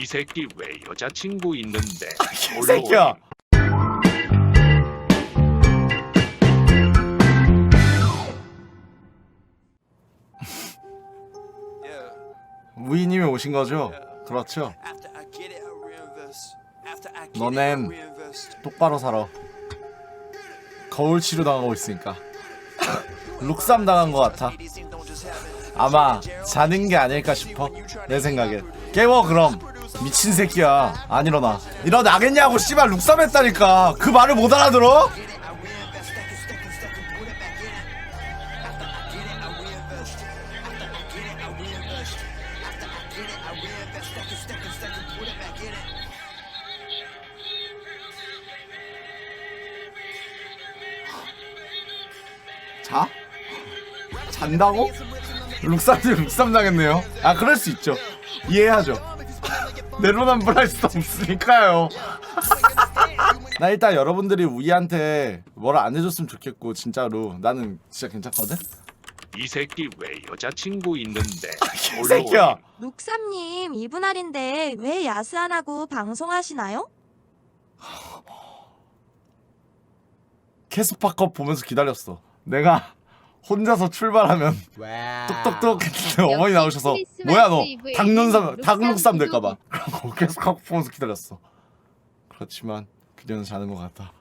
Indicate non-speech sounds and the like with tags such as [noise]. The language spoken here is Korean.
이 새끼 왜 여자친구 있는데 [laughs] 이 새끼야. 무이님이 오신 거죠? 그렇죠. 너넨 똑바로 살아. 거울 치료 당하고 있으니까. [laughs] 룩삼 당한 것 같아. 아마 자는 게 아닐까 싶어. 내 생각엔. 깨워 그럼. 미친 새끼야. 안 일어나. 일어나겠냐고 씨발 룩삼 했다니까. 그 말을 못 알아들어? 자? 잔다고? 룩삼이 룩삼 당했네요. 아 그럴 수 있죠. 이해하죠. 내로남불 할 수 없으니까요. 나 일단 여러분들이 우이한테 뭐라 안 해줬으면 좋겠고 진짜로 나는 진짜 괜찮거든. 이 새끼 왜 여자친구 있는데 [laughs] 이 새끼야. 룩삼님 이분 할인데 왜 야스 안 하고 방송하시나요? 캐스파컵 보면서 기다렸어. 내가 혼자서 출발하면 똑똑똑 했는데 어머니 나오셔서 뭐야 너 닭눈삼 닭룩삼 될까봐 그러고 캐스파컵 보면서 기다렸어. 그렇지만 그녀는 자는 것 같다.